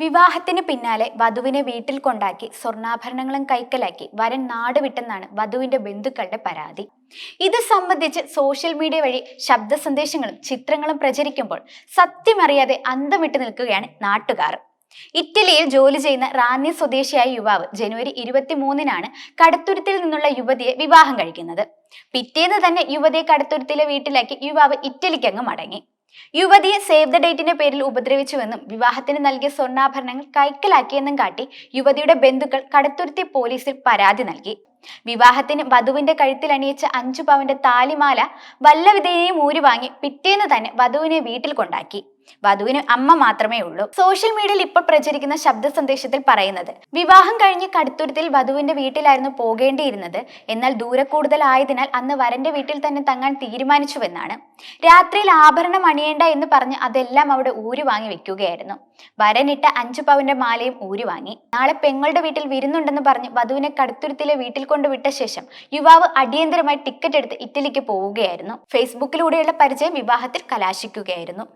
വിവാഹത്തിന് പിന്നാലെ വധുവിനെ വീട്ടിൽ കൊണ്ടാക്കി സ്വർണാഭരണങ്ങളും കൈക്കലാക്കി വരൻ നാട് വിട്ടെന്നാണ് വധുവിന്റെ ബന്ധുക്കളുടെ പരാതി. ഇത് സംബന്ധിച്ച് സോഷ്യൽ മീഡിയ വഴി ശബ്ദ സന്ദേശങ്ങളും ചിത്രങ്ങളും പ്രചരിക്കുമ്പോൾ സത്യമറിയാതെ അന്തം വിട്ടു നിൽക്കുകയാണ് നാട്ടുകാർ. ഇറ്റലിയിൽ ജോലി ചെയ്യുന്ന റാന്നി സ്വദേശിയായ യുവാവ് ജനുവരി ഇരുപത്തിമൂന്നിനാണ് കടത്തുരുത്തിൽ നിന്നുള്ള യുവതിയെ വിവാഹം കഴിക്കുന്നത്. പിറ്റേന്ന് തന്നെ യുവതിയെ കടത്തുരുത്തിലെ വീട്ടിലാക്കി യുവാവ് ഇറ്റലിക്കങ്ങ് മടങ്ങി. യുവതിയെ സേവ് ദ ഡേറ്റിന്റെ പേരിൽ ഉപദ്രവിച്ചുവെന്നും വിവാഹത്തിന് നൽകിയ സ്വർണാഭരണങ്ങൾ കൈക്കലാക്കിയെന്നും കാട്ടി യുവതിയുടെ ബന്ധുക്കൾ കടത്തുരുത്തി പോലീസിൽ പരാതി നൽകി. വിവാഹത്തിന് വധുവിന്റെ കഴുത്തിൽ അണിയിച്ച അഞ്ചു പവന്റെ താലിമാല വല്ലവിധേനയും ഊരി വാങ്ങി പിറ്റേന്ന് തന്നെ വധുവിനെ വീട്ടിൽ കൊണ്ടാക്കി. വധുവിന് അമ്മ മാത്രമേ ഉള്ളൂ. സോഷ്യൽ മീഡിയയിൽ ഇപ്പോൾ പ്രചരിക്കുന്ന ശബ്ദ സന്ദേശത്തിൽ പറയുന്നത് വിവാഹം കഴിഞ്ഞ് കടുത്തുരുത്തിൽ വധുവിന്റെ വീട്ടിലായിരുന്നു പോകേണ്ടിയിരുന്നത്. എന്നാൽ ദൂരെ കൂടുതലായതിനാൽ അന്ന് വരന്റെ വീട്ടിൽ തന്നെ തങ്ങാൻ തീരുമാനിച്ചുവെന്നാണ്. രാത്രിയിൽ ആഭരണം അണിയേണ്ട എന്ന് പറഞ്ഞ് അതെല്ലാം അവിടെ ഊരി വാങ്ങി വെക്കുകയായിരുന്നു. വരനിട്ട അഞ്ചു പവന്റെ മാലയും ഊരി വാങ്ങി. നാളെ പെങ്ങളുടെ വീട്ടിൽ വിരുന്നുണ്ടെന്ന് പറഞ്ഞ് വധുവിനെ കടുത്തുരുത്തിലെ വീട്ടിൽ കൊണ്ടുവിട്ട ശേഷം യുവാവ് അടിയന്തരമായി ടിക്കറ്റ് എടുത്ത് ഇറ്റലിക്ക് പോവുകയായിരുന്നു. ഫേസ്ബുക്കിലൂടെയുള്ള പരിചയം വിവാഹത്തിൽ കലാശിക്കുകയായിരുന്നു.